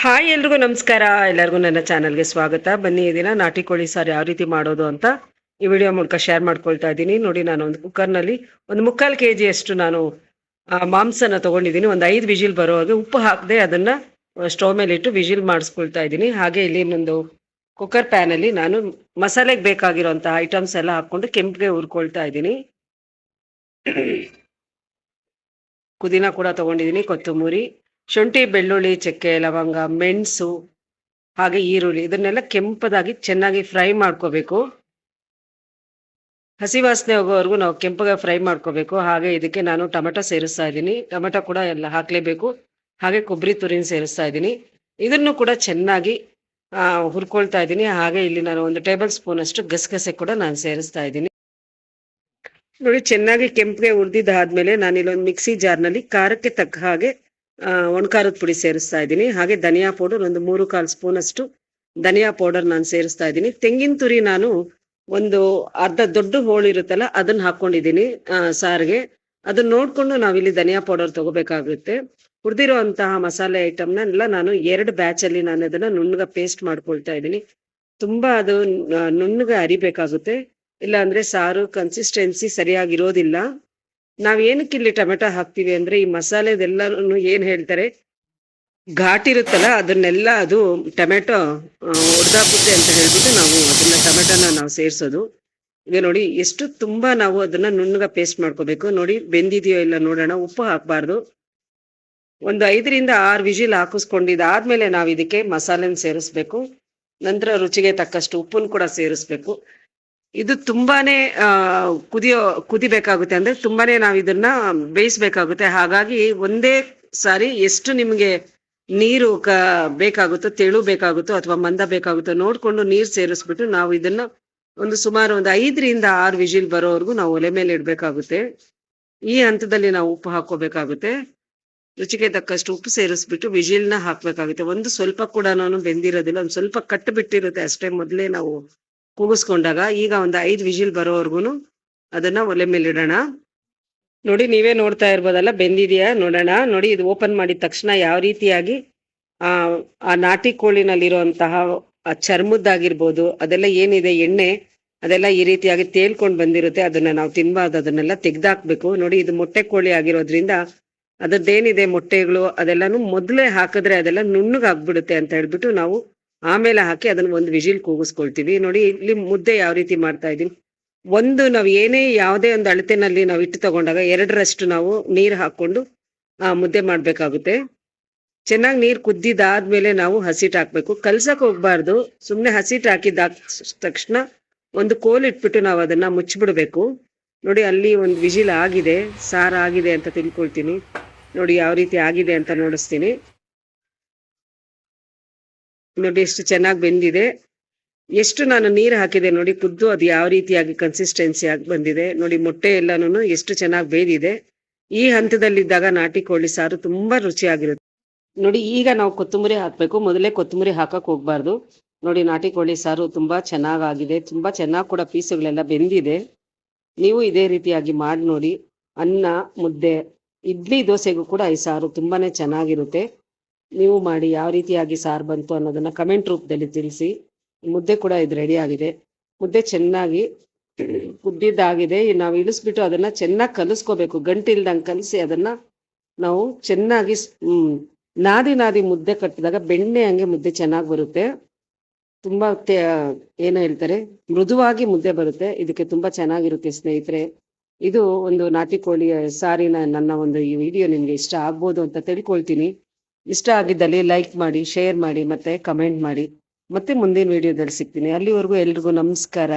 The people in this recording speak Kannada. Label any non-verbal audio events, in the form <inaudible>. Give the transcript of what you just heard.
ಹಾಯ್ ಎಲ್ರಿಗೂ ನಮಸ್ಕಾರ. ಎಲ್ಲರಿಗೂ ನನ್ನ ಚಾನಲ್ಗೆ ಸ್ವಾಗತ. ಬನ್ನಿ, ಈ ನಾಟಿ ಕೋಳಿ ಸಾರು ಯಾವ ರೀತಿ ಮಾಡೋದು ಅಂತ ಈ ವಿಡಿಯೋ ಮೂಲಕ ಶೇರ್ ಮಾಡ್ಕೊಳ್ತಾ ಇದ್ದೀನಿ. ನೋಡಿ, ನಾನು ಒಂದು ಕುಕ್ಕರ್ನಲ್ಲಿ ಒಂದು ಮುಕ್ಕಾಲು ಕೆ ಜಿಯಷ್ಟು ನಾನು ಮಾಂಸನ ತಗೊಂಡಿದ್ದೀನಿ. ಒಂದು ಐದು ವಿಜಿಲ್ ಹಾಗೆ ಉಪ್ಪು ಹಾಕದೆ ಅದನ್ನು ಸ್ಟವ್ ಮೇಲೆ ಇಟ್ಟು ವಿಜಿಲ್ ಮಾಡಿಸ್ಕೊಳ್ತಾ ಇದ್ದೀನಿ. ಹಾಗೆ ಇಲ್ಲಿ ಇನ್ನೊಂದು ಕುಕ್ಕರ್ ಪ್ಯಾನಲ್ಲಿ ನಾನು ಮಸಾಲೆಗೆ ಬೇಕಾಗಿರೋಂಥ ಐಟಮ್ಸ್ ಎಲ್ಲ ಹಾಕ್ಕೊಂಡು ಕೆಂಪಿಗೆ ಹುರ್ಕೊಳ್ತಾ ಇದ್ದೀನಿ. <coughs> ಪುದೀನ ಕೂಡ ತಗೊಂಡಿದ್ದೀನಿ, ಕೊತ್ತಂಬರಿ ಶುಂಠಿ, ಬೆಳ್ಳುಳ್ಳಿ, ಚಕ್ಕೆ, ಲವಂಗ, ಮೆಣಸು, ಹಾಗೆ ಈರುಳ್ಳಿ ಇದನ್ನೆಲ್ಲ ಕೆಂಪದಾಗಿ ಚೆನ್ನಾಗಿ ಫ್ರೈ ಮಾಡ್ಕೋಬೇಕು. ಹಸಿ ವಾಸನೆ ಹೋಗೋವರೆಗೂ ನಾವು ಕೆಂಪಗೆ ಫ್ರೈ ಮಾಡ್ಕೋಬೇಕು. ಹಾಗೆ ಇದಕ್ಕೆ ನಾನು ಟೊಮೆಟೊ ಸೇರಿಸ್ತಾ ಇದ್ದೀನಿ. ಟೊಮೆಟೊ ಕೂಡ ಎಲ್ಲ ಹಾಕಲೇಬೇಕು. ಹಾಗೆ ಕೊಬ್ಬರಿ ತುರಿನ ಸೇರಿಸ್ತಾ ಇದ್ದೀನಿ. ಇದನ್ನು ಕೂಡ ಚೆನ್ನಾಗಿ ಹುರ್ಕೊಳ್ತಾ ಇದ್ದೀನಿ. ಹಾಗೆ ಇಲ್ಲಿ ನಾನು ಒಂದು ಟೇಬಲ್ ಸ್ಪೂನ್ ಅಷ್ಟು ಗಸಗಸೆ ಕೂಡ ನಾನು ಸೇರಿಸ್ತಾ ಇದ್ದೀನಿ. ನೋಡಿ, ಚೆನ್ನಾಗಿ ಕೆಂಪಿಗೆ ಹುರಿದಿದ್ದಾದ್ಮೇಲೆ ನಾನು ಇಲ್ಲೊಂದು ಮಿಕ್ಸಿ ಜಾರ್ನಲ್ಲಿ ಖಾರಕ್ಕೆ ತಕ್ಕ ಹಾಗೆ ಒಣಖಾರದ ಪುಡಿ ಸೇರಿಸ್ತಾ ಇದ್ದೀನಿ. ಹಾಗೆ ಧನಿಯಾ ಪೌಡರ್ ಒಂದು ಮೂರು ಕಾಲು ಸ್ಪೂನ್ ಅಷ್ಟು ಧನಿಯಾ ಪೌಡರ್ ನಾನು ಸೇರಿಸ್ತಾ ಇದ್ದೀನಿ. ತೆಂಗಿನ ತುರಿ ನಾನು ಒಂದು ಅರ್ಧ ದೊಡ್ಡ ಹೋಳು ಇರುತ್ತಲ್ಲ, ಅದನ್ನ ಹಾಕೊಂಡಿದ್ದೀನಿ ಸಾರಿಗೆ. ಅದನ್ನ ನೋಡ್ಕೊಂಡು ನಾವಿಲ್ಲಿ ಧನಿಯಾ ಪೌಡರ್ ತಗೋಬೇಕಾಗುತ್ತೆ. ಹುರಿದಿರೋ ಅಂತಹ ಮಸಾಲೆ ಐಟಮ್ನೆಲ್ಲ ನಾನು ಎರಡು ಬ್ಯಾಚ್ ಅಲ್ಲಿ ನಾನು ಅದನ್ನ ನುಣ್ಣಗ ಪೇಸ್ಟ್ ಮಾಡ್ಕೊಳ್ತಾ ಇದ್ದೀನಿ. ತುಂಬಾ ಅದು ನುಣ್ಣಗೆ ಅರಿಬೇಕಾಗುತ್ತೆ. ಇಲ್ಲ ಅಂದ್ರೆ ಸಾರು ಕನ್ಸಿಸ್ಟೆನ್ಸಿ ಸರಿಯಾಗಿರೋದಿಲ್ಲ. ನಾವ್ ಏನಕ್ಕೆ ಇಲ್ಲಿ ಟೊಮೆಟೊ ಹಾಕ್ತಿವಿ ಅಂದ್ರೆ ಈ ಮಸಾಲೆದೆಲ್ಲಾನು ಏನ್ ಹೇಳ್ತಾರೆ? ಘಾಟ್ ಇರುತ್ತಲ್ಲ, ಅದನ್ನೆಲ್ಲ ಅದು ಟೊಮೆಟೊ ಒಡೆದಾಕುತ್ತೆ ಅಂತ ಹೇಳ್ಬಿಟ್ಟು ನಾವು ಅದನ್ನ ಟೊಮೆಟೊನ ನಾವು ಸೇರಿಸೋದು. ಈಗ ನೋಡಿ, ಎಷ್ಟು ತುಂಬಾ ನಾವು ಅದನ್ನ ನುಣ್ಣಗ ಪೇಸ್ಟ್ ಮಾಡ್ಕೋಬೇಕು. ನೋಡಿ, ಬೆಂದಿದೆಯೋ ಇಲ್ಲ ನೋಡೋಣ, ಉಪ್ಪು ಹಾಕಬಾರ್ದು. ಒಂದು ಐದರಿಂದ ಆರು ವಿಜಿಲ್ ಹಾಕಿಸ್ಕೊಂಡಿದ್ದಾದ್ಮೇಲೆ ನಾವು ಇದಕ್ಕೆ ಮಸಾಲೆನ ಸೇರಿಸ್ಬೇಕು. ನಂತರ ರುಚಿಗೆ ತಕ್ಕಷ್ಟು ಉಪ್ಪನ್ನು ಕೂಡ ಸೇರಿಸ್ಬೇಕು. ಇದು ತುಂಬಾನೇ ಕುದಿಯೋ, ಕುದಿಬೇಕಾಗುತ್ತೆ. ಅಂದ್ರೆ ತುಂಬಾನೇ ನಾವು ಇದನ್ನ ಬೇಯಿಸ್ಬೇಕಾಗುತ್ತೆ. ಹಾಗಾಗಿ ಒಂದೇ ಸಾರಿ ಎಷ್ಟು ನಿಮಗೆ ನೀರು ಕ, ಬೇಕಾಗುತ್ತೋ, ತೆಳು ಬೇಕಾಗುತ್ತೋ ಅಥವಾ ಮಂದ ಬೇಕಾಗುತ್ತೋ ನೋಡ್ಕೊಂಡು ನೀರು ಸೇರಿಸ್ಬಿಟ್ಟು ನಾವು ಇದನ್ನ ಒಂದು ಸುಮಾರು ಒಂದು ಐದರಿಂದ ಆರು ವಿಜಿಲ್ ಬರೋವರೆಗೂ ನಾವು ಒಲೆ ಮೇಲೆ ಇಡ್ಬೇಕಾಗುತ್ತೆ. ಈ ಹಂತದಲ್ಲಿ ನಾವು ಉಪ್ಪು ಹಾಕೋಬೇಕಾಗುತ್ತೆ ರುಚಿಗೆ ತಕ್ಕಷ್ಟು ಉಪ್ಪು ಸೇರಿಸ್ಬಿಟ್ಟು ವಿಜಿಲ್ನ ಹಾಕ್ಬೇಕಾಗುತ್ತೆ. ಒಂದು ಸ್ವಲ್ಪ ಕೂಡ ನಾನು ಬೆಂದಿರೋದಿಲ್ಲ. ಒಂದು ಸ್ವಲ್ಪ ಕಟ್ಟು ಬಿಟ್ಟಿರುತ್ತೆ ಅಷ್ಟೇ ಮೊದಲೇ ನಾವು ಕೂಗಿಸ್ಕೊಂಡಾಗ ಈಗ ಒಂದು ಐದು ವಿಜಿಲ್ ಬರೋವರೆಗೂ ಅದನ್ನ ಒಲೆ ಮೇಲೆ ಇಡೋಣ ನೋಡಿ, ನೀವೇ ನೋಡ್ತಾ ಇರ್ಬೋದಲ್ಲ, ಬೆಂದಿದೆಯಾ? ನೋಡೋಣ. ನೋಡಿ, ಇದು ಓಪನ್ ಮಾಡಿದ ತಕ್ಷಣ ಯಾವ ರೀತಿಯಾಗಿ, ಆ ಆ ನಾಟಿ ಕೋಳಿನಲ್ಲಿರುವಂತಹ, ಆ ಚರ್ಮದ್ದಾಗಿರ್ಬೋದು, ಅದೆಲ್ಲ ಏನಿದೆ, ಎಣ್ಣೆ, ಅದೆಲ್ಲ ಈ ರೀತಿಯಾಗಿ ತೇಲ್ಕೊಂಡು ಬಂದಿರುತ್ತೆ. ಅದನ್ನ ನಾವು ತಿನ್ಬಾರ್ದು, ಅದನ್ನೆಲ್ಲ ತೆಗ್ದಾಕ್ಬೇಕು. ನೋಡಿ, ಇದು ಮೊಟ್ಟೆ ಕೋಳಿ ಆಗಿರೋದ್ರಿಂದ ಅದರದ್ದೇನಿದೆ ಮೊಟ್ಟೆಗಳು, ಅದೆಲ್ಲಾನು ಮೊದಲೇ ಹಾಕಿದ್ರೆ ಅದೆಲ್ಲ ನುಣ್ಣಗಾಗ್ಬಿಡುತ್ತೆ ಅಂತ ಹೇಳ್ಬಿಟ್ಟು ನಾವು ಆಮೇಲೆ ಹಾಕಿ ಅದನ್ನ ಒಂದು ವಿಜಿಲ್ ಕೂಗಿಸ್ಕೊಳ್ತೀವಿ. ನೋಡಿ, ಇಲ್ಲಿ ಮುದ್ದೆ ಯಾವ ರೀತಿ ಮಾಡ್ತಾ ಇದೀನಿ. ಒಂದು ನಾವು ಏನೇ ಯಾವುದೇ ಒಂದು ಅಳತೆನಲ್ಲಿ ನಾವು ಇಟ್ಟು ತಗೊಂಡಾಗ ಎರಡರಷ್ಟು ನಾವು ನೀರು ಹಾಕೊಂಡು ಆ ಮುದ್ದೆ ಮಾಡ್ಬೇಕಾಗುತ್ತೆ. ಚೆನ್ನಾಗಿ ನೀರು ಕುದ್ದಿದಾದ್ಮೇಲೆ ನಾವು ಹಸಿಟ್ಟು ಹಾಕ್ಬೇಕು. ಕಲ್ಸಕ್ ಹೋಗ್ಬಾರ್ದು. ಸುಮ್ಮನೆ ಹಸಿಟ್ಟು ಹಾಕಿದ ತಕ್ಷಣ ಒಂದು ಕೋಲ್ ಇಟ್ಬಿಟ್ಟು ನಾವು ಅದನ್ನ ಮುಚ್ಚಿಬಿಡ್ಬೇಕು. ನೋಡಿ, ಅಲ್ಲಿ ಒಂದು ವಿಜಿಲ್ ಆಗಿದೆ. ಸಾರ ಆಗಿದೆ ಅಂತ ತಿಳ್ಕೊಳ್ತೀನಿ. ನೋಡಿ, ಯಾವ ರೀತಿ ಆಗಿದೆ ಅಂತ ನೋಡಿಸ್ತೀನಿ. ನೋಡಿ ಎಷ್ಟು ಚೆನ್ನಾಗಿ ಬೆಂದಿದೆ. ಎಷ್ಟು ನಾನು ನೀರು ಹಾಕಿದೆ ನೋಡಿ, ಕುದ್ದು ಅದು ಯಾವ ರೀತಿಯಾಗಿ ಕನ್ಸಿಸ್ಟೆನ್ಸಿ ಆಗಿ ಬಂದಿದೆ. ನೋಡಿ, ಮೊಟ್ಟೆ ಎಲ್ಲಾನು ಎಷ್ಟು ಚೆನ್ನಾಗಿ ಬೇಯ್ದಿದೆ ಈ ಹಂತದಲ್ಲಿದ್ದಾಗ ನಾಟಿ ಕೋಳಿ ಸಾರು ತುಂಬಾ ರುಚಿಯಾಗಿರುತ್ತೆ. ನೋಡಿ, ಈಗ ನಾವು ಕೊತ್ತಂಬರಿ ಹಾಕ್ಬೇಕು. ಮೊದಲೇ ಕೊತ್ತಂಬರಿ ಹಾಕಕ್ ಹೋಗ್ಬಾರ್ದು. ನೋಡಿ, ನಾಟಿ ಕೋಳಿ ಸಾರು ತುಂಬಾ ಚೆನ್ನಾಗಾಗಿದೆ ತುಂಬಾ ಚೆನ್ನಾಗಿ ಕೂಡ ಪೀಸುಗಳೆಲ್ಲ ಬೆಂದಿದೆ. ನೀವು ಇದೇ ರೀತಿಯಾಗಿ ಮಾಡಿ ನೋಡಿ ಅನ್ನ, ಮುದ್ದೆ, ಇಡ್ಲಿ ದೋಸೆಗೂ ಕೂಡ ಈ ಸಾರು ತುಂಬಾನೇ ಚೆನ್ನಾಗಿರುತ್ತೆ. ನೀವು ಮಾಡಿ ಯಾವ ರೀತಿಯಾಗಿ ಸಾರು ಬಂತು ಅನ್ನೋದನ್ನ ಕಮೆಂಟ್ ರೂಪದಲ್ಲಿ ತಿಳಿಸಿ. ಮುದ್ದೆ ಕೂಡ ಇದು ರೆಡಿ ಆಗಿದೆ. ಮುದ್ದೆ ಚೆನ್ನಾಗಿ ಕುದ್ದಿದ್ದಾಗಿದೆ. ನಾವು ಇಳಿಸ್ಬಿಟ್ಟು ಅದನ್ನ ಚೆನ್ನಾಗಿ ಕಲಿಸ್ಕೋಬೇಕು. ಗಂಟಿಲ್ದಂಗೆ ಕಲಸಿ ಅದನ್ನ ನಾವು ಚೆನ್ನಾಗಿ ನಾದಿ ನಾದಿ ಮುದ್ದೆ ಕಟ್ಟಿದಾಗ ಬೆಣ್ಣೆ ಹಂಗೆ ಮುದ್ದೆ ಚೆನ್ನಾಗಿ ಬರುತ್ತೆ. ತುಂಬಾ ಏನು ಹೇಳ್ತಾರೆ, ಮೃದುವಾಗಿ ಮುದ್ದೆ ಬರುತ್ತೆ. ಇದಕ್ಕೆ ತುಂಬಾ ಚೆನ್ನಾಗಿರುತ್ತೆ ಸ್ನೇಹಿತರೆ. ಇದು ಒಂದು ನಾಟಿ ಕೋಳಿಯ ಸಾರಿನ ನನ್ನ ಒಂದು ಈ ವಿಡಿಯೋ ನಿಮ್ಗೆ ಇಷ್ಟ ಆಗ್ಬೋದು ಅಂತ ತಿಳ್ಕೊಳ್ತೀನಿ. ಇಷ್ಟ ಆಗಿದ್ದಲ್ಲಿ ಲೈಕ್ ಮಾಡಿ ಶೇರ್ ಮಾಡಿ, ಮತ್ತೆ ಕಮೆಂಟ್ ಮಾಡಿ. ಮತ್ತೆ ಮುಂದಿನ ವಿಡಿಯೋದಲ್ಲಿ ಸಿಗ್ತೀನಿ. ಅಲ್ಲಿವರೆಗೂ ಎಲ್ರಿಗೂ ನಮಸ್ಕಾರ.